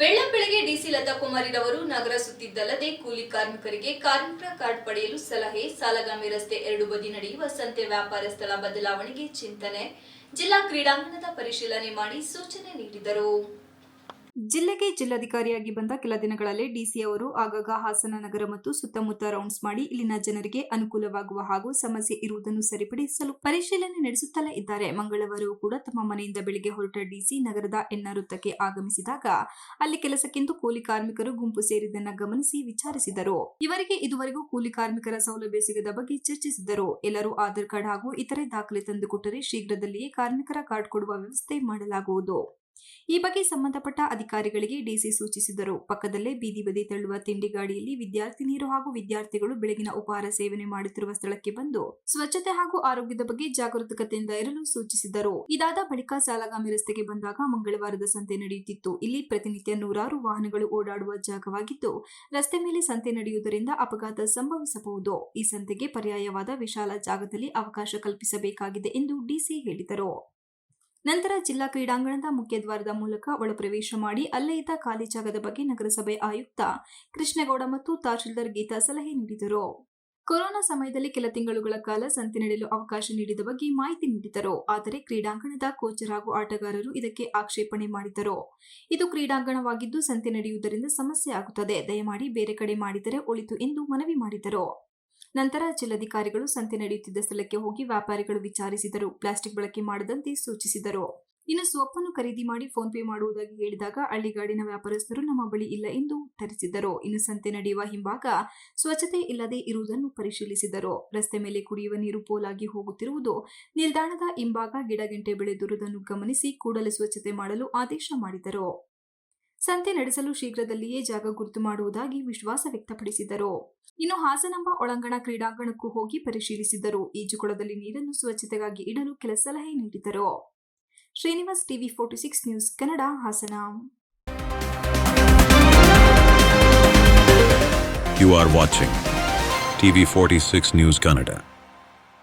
ಬೆಳ್ಳಂಬೆಳಗ್ಗೆ DC Lata ಕುಮಾರಿರವರು ನಗರ ಸುತ್ತಿದ್ದಲ್ಲದೆ ಕೂಲಿ ಕಾರ್ಮಿಕರಿಗೆ ಕಾರ್ಮಿಕರ ಕಾರ್ಡ್ ಪಡೆಯಲು ಸಲಹೆ, ಸಾಲಗಾಮಿ ರಸ್ತೆ ಎರಡು ಬದಿ ನಡೆಯುವ ಸಂತೆ ವ್ಯಾಪಾರ ಸ್ಥಳ ಬದಲಾವಣೆಗೆ ಚಿಂತನೆ. ಜಿಲ್ಲಾ ಕ್ರೀಡಾಂಗಣದ ಪರಿಶೀಲನೆ ಮಾಡಿ ಸೂಚನೆ ನೀಡಿದರು. ಜಿಲ್ಲೆಗೆ ಜಿಲ್ಲಾಧಿಕಾರಿಯಾಗಿ ಬಂದ ಕೆಲ ದಿನಗಳಲ್ಲೇ ಡಿಸಿ ಅವರು ಆಗಾಗ ಹಾಸನ ನಗರ ಮತ್ತು ಸುತ್ತಮುತ್ತ ರೌಂಡ್ಸ್ ಮಾಡಿ ಇಲ್ಲಿನ ಜನರಿಗೆ ಅನುಕೂಲವಾಗುವ ಹಾಗೂ ಸಮಸ್ಯೆ ಇರುವುದನ್ನು ಸರಿಪಡಿಸಲು ಪರಿಶೀಲನೆ ನಡೆಸುತ್ತಲೇ ಇದ್ದಾರೆ. ಮಂಗಳವಾರವೂ ಕೂಡ ತಮ್ಮ ಮನೆಯಿಂದ ಬೆಳಿಗ್ಗೆ ಹೊರಟ ಡಿಸಿ ನಗರದ ಎನ್ನ ವೃತ್ತಕ್ಕೆ ಆಗಮಿಸಿದಾಗ ಅಲ್ಲಿ ಕೆಲಸಕ್ಕೆಂದು ಕೂಲಿ ಕಾರ್ಮಿಕರು ಗುಂಪು ಸೇರಿದ್ದನ್ನು ಗಮನಿಸಿ ವಿಚಾರಿಸಿದರು. ಇವರಿಗೆ ಇದುವರೆಗೂ ಕೂಲಿ ಕಾರ್ಮಿಕರ ಸೌಲಭ್ಯ ಸಿಗದ ಬಗ್ಗೆ ಚರ್ಚಿಸಿದರು. ಎಲ್ಲರೂ ಆಧಾರ್ ಕಾರ್ಡ್ ಹಾಗೂ ಇತರೆ ದಾಖಲೆ ತಂದುಕೊಟ್ಟರೆ ಶೀಘ್ರದಲ್ಲಿಯೇ ಕಾರ್ಮಿಕರ ಕಾರ್ಡ್ ಕೊಡುವ ವ್ಯವಸ್ಥೆ ಮಾಡಲಾಗುವುದು. ಈ ಬಗ್ಗೆ ಸಂಬಂಧಪಟ್ಟ ಅಧಿಕಾರಿಗಳಿಗೆ ಡಿಸಿ ಸೂಚಿಸಿದರು. ಪಕ್ಕದಲ್ಲೇ ಬೀದಿ ಬದಿ ತಳ್ಳುವ ತಿಂಡಿ ಗಾಡಿಯಲ್ಲಿ ವಿದ್ಯಾರ್ಥಿನಿಯರು ಹಾಗೂ ವಿದ್ಯಾರ್ಥಿಗಳು ಬೆಳಗಿನ ಉಪಹಾರ ಸೇವನೆ ಮಾಡುತ್ತಿರುವ ಸ್ಥಳಕ್ಕೆ ಬಂದು ಸ್ವಚ್ಛತೆ ಹಾಗೂ ಆರೋಗ್ಯದ ಬಗ್ಗೆ ಜಾಗರೂಕತೆಯಿಂದ ಇರಲು ಸೂಚಿಸಿದರು. ಇದಾದ ಬಳಿಕ ಸಾಲಗಾಮಿ ರಸ್ತೆಗೆ ಬಂದಾಗ ಮಂಗಳವಾರದ ಸಂತೆ ನಡೆಯುತ್ತಿತ್ತು. ಇಲ್ಲಿ ಪ್ರತಿನಿತ್ಯ ನೂರಾರು ವಾಹನಗಳು ಓಡಾಡುವ ಜಾಗವಾಗಿದ್ದು, ರಸ್ತೆ ಮೇಲೆ ಸಂತೆ ನಡೆಯುವುದರಿಂದ ಅಪಘಾತ ಸಂಭವಿಸಬಹುದು. ಈ ಸಂತೆಗೆ ಪರ್ಯಾಯವಾದ ವಿಶಾಲ ಜಾಗದಲ್ಲಿ ಅವಕಾಶ ಕಲ್ಪಿಸಬೇಕಾಗಿದೆ ಎಂದು ಡಿಸಿ ಹೇಳಿದರು. ನಂತರ ಜಿಲ್ಲಾ ಕ್ರೀಡಾಂಗಣದ ಮುಖ್ಯದ್ವಾರದ ಮೂಲಕ ಒಳಪ್ರವೇಶ ಮಾಡಿ ಅಲ್ಲೇ ಇದ್ದ ಖಾಲಿ ಜಾಗದ ಬಗ್ಗೆ ನಗರಸಭೆ ಆಯುಕ್ತ ಕೃಷ್ಣೇಗೌಡ ಮತ್ತು ತಹಶೀಲ್ದಾರ್ ಗೀತಾ ಸಲಹೆ ನೀಡಿದರು. ಕೊರೋನಾ ಸಮಯದಲ್ಲಿ ಕೆಲ ತಿಂಗಳುಗಳ ಕಾಲ ಸಂತೆ ನಡೆಯಲು ಅವಕಾಶ ನೀಡಿದ ಬಗ್ಗೆ ಮಾಹಿತಿ ನೀಡಿದರು ಆದರೆ ಕ್ರೀಡಾಂಗಣದ ಕೋಚರ್ ಹಾಗೂ ಆಟಗಾರರು ಇದಕ್ಕೆ ಆಕ್ಷೇಪಣೆ ಮಾಡಿದರು ಇದು ಕ್ರೀಡಾಂಗಣವಾಗಿದ್ದು ಸಂತೆ ನಡೆಯುವುದರಿಂದ ಸಮಸ್ಯೆ ಆಗುತ್ತದೆ. ದಯಮಾಡಿ ಬೇರೆ ಕಡೆ ಮಾಡಿದರೆ ಒಳಿತು ಎಂದು ಮನವಿ ಮಾಡಿದರು. ನಂತರ ಜಿಲ್ಲಾಧಿಕಾರಿಗಳು ಸಂತೆ ನಡೆಯುತ್ತಿದ್ದ ಸ್ಥಳಕ್ಕೆ ಹೋಗಿ ವ್ಯಾಪಾರಿಗಳು ವಿಚಾರಿಸಿದರು. ಪ್ಲಾಸ್ಟಿಕ್ ಬಳಕೆ ಮಾಡದಂತೆ ಸೂಚಿಸಿದರು. ಇನ್ನು ಸೋಪನ್ನು ಖರೀದಿ ಮಾಡಿ ಫೋನ್ ಪೇ ಮಾಡುವುದಾಗಿ ಹೇಳಿದಾಗ ಹಳ್ಳಿಗಾಡಿನ ವ್ಯಾಪಾರಸ್ಥರು ನಮ್ಮ ಬಳಿ ಇಲ್ಲ ಎಂದು ಉತ್ತರಿಸಿದರು. ಇನ್ನು ಸಂತೆ ನಡೆಯುವ ಹಿಂಭಾಗ ಸ್ವಚ್ಛತೆ ಇಲ್ಲದೆ ಇರುವುದನ್ನು ಪರಿಶೀಲಿಸಿದರು. ರಸ್ತೆ ಮೇಲೆ ಕುಡಿಯುವ ನೀರು ಪೋಲಾಗಿ ಹೋಗುತ್ತಿರುವುದು ನಿಲ್ದಾಣದ ಹಿಂಭಾಗ ಗಿಡಗಂಟೆ ಬೆಳೆದಿರುವುದನ್ನು ಗಮನಿಸಿ ಕೂಡಲೇ ಸ್ವಚ್ಛತೆ ಮಾಡಲು ಆದೇಶ ಮಾಡಿದರು. ಸಂತೆ ನಡೆಸಲು ಶೀಘ್ರದಲ್ಲಿಯೇ ಜಾಗ ಗುರುತು ಮಾಡುವುದಾಗಿ ವಿಶ್ವಾಸ ವ್ಯಕ್ತಪಡಿಸಿದರು. ಇನ್ನು ಹಾಸನಾಂಬ ಒಳಾಂಗಣ ಕ್ರೀಡಾಂಗಣಕ್ಕೂ ಹೋಗಿ ಪರಿಶೀಲಿಸಿದರು. ಈಜುಕೊಳದಲ್ಲಿ ನೀರನ್ನು ಸ್ವಚ್ಛತೆಗಾಗಿ ಇಡಲು ಕೆಲ ಸಲಹೆ ನೀಡಿದರು. Srinivas TV forty six news Kannada, Hassan. You are watching TV46 News Canada.